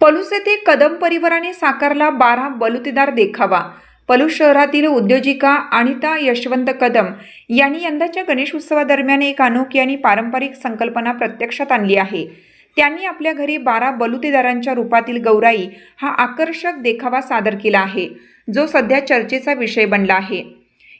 पलूस येथे कदम परिवाराने साकारला बारा बलुतेदार देखावा. पलूस शहरातील उद्योजिका अनिता यशवंत कदम यांनी यंदाच्या गणेश उत्सवादरम्यान एक अनोखी आणि पारंपरिक संकल्पना प्रत्यक्षात आणली आहे. त्यांनी आपल्या घरी बारा बलुतेदारांच्या रूपातील गौराई हा आकर्षक देखावा सादर केला आहे जो सध्या चर्चेचा विषय बनला आहे.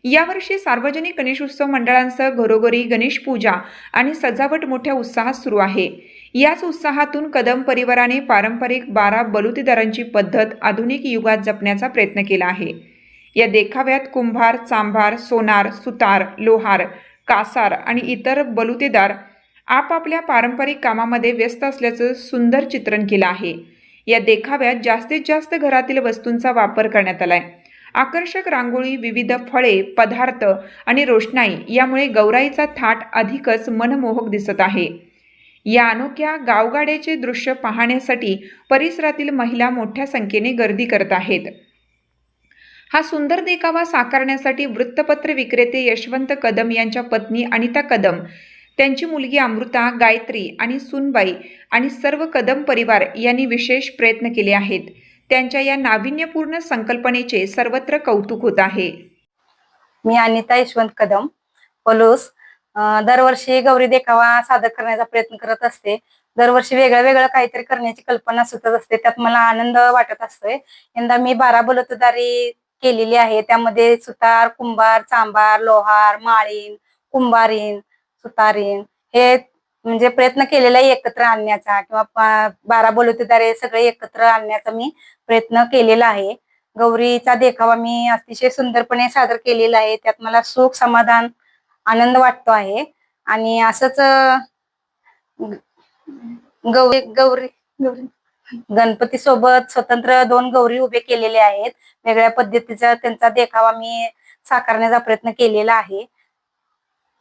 यावर्षी सार्वजनिक गणेशोत्सव मंडळांसह घरोघरी गणेश पूजा आणि सजावट मोठ्या उत्साहात सुरू आहे. याच उत्साहातून कदम परिवाराने पारंपरिक बारा बलुतेदारांची पद्धत आधुनिक युगात जपण्याचा प्रयत्न केला आहे. या देखाव्यात कुंभार चांभार सोनार सुतार लोहार कासार आणि इतर बलुतेदार आपापल्या पारंपरिक कामामध्ये व्यस्त असल्याचं सुंदर चित्रण केलं आहे. या देखाव्यात जास्तीत जास्त घरातील वस्तूंचा वापर करण्यात आलाय. आकर्षक रांगोळी विविध फळे पदार्थ आणि रोषणाई यामुळे गौराईचा थाट अधिकच मनमोहक दिसत आहे. या अनोख्या गावगाड्याचे दृश्य पाहण्यासाठी परिसरातील महिला मोठ्या संख्येने गर्दी करत आहेत. हा सुंदर देखावा साकारण्यासाठी वृत्तपत्र विक्रेते यशवंत कदम यांच्या पत्नी अनिता कदम त्यांची मुलगी अमृता गायत्री आणि सुनबाई आणि सर्व कदम परिवार यांनी विशेष प्रयत्न केले आहेत. त्यांच्या या नाविन्यपूर्ण संकल्पनेचे सर्वत्र कौतुक होत आहे. मी अनिता यशवंत कदम पलूस दरवर्षी गौरी देखावा सादर करण्याचा प्रयत्न करत असते. दरवर्षी वेगळं वेगळं काहीतरी करण्याची कल्पना सुचत असते. त्यात मला आनंद वाटत असतोय. यंदा मी बारा बलतदारी केलेली आहे. त्यामध्ये सुतार कुंभार चांभार लोहार माळीन कुंभारीन सुतारीन हे म्हणजे प्रयत्न केलेला आहे एकत्र आणण्याचा किंवा बारा बलुतेदारे सगळे एकत्र आणण्याचा मी प्रयत्न केलेला आहे. गौरीचा देखावा मी अतिशय सुंदरपणे सादर केलेला आहे. त्यात मला सुख समाधान आनंद वाटतो आहे. आणि असंच गौरी गौरी. गणपती सोबत स्वतंत्र दोन गौरी उभे केलेले आहेत. वेगळ्या पद्धतीचा त्यांचा देखावा मी साकारण्याचा प्रयत्न केलेला आहे.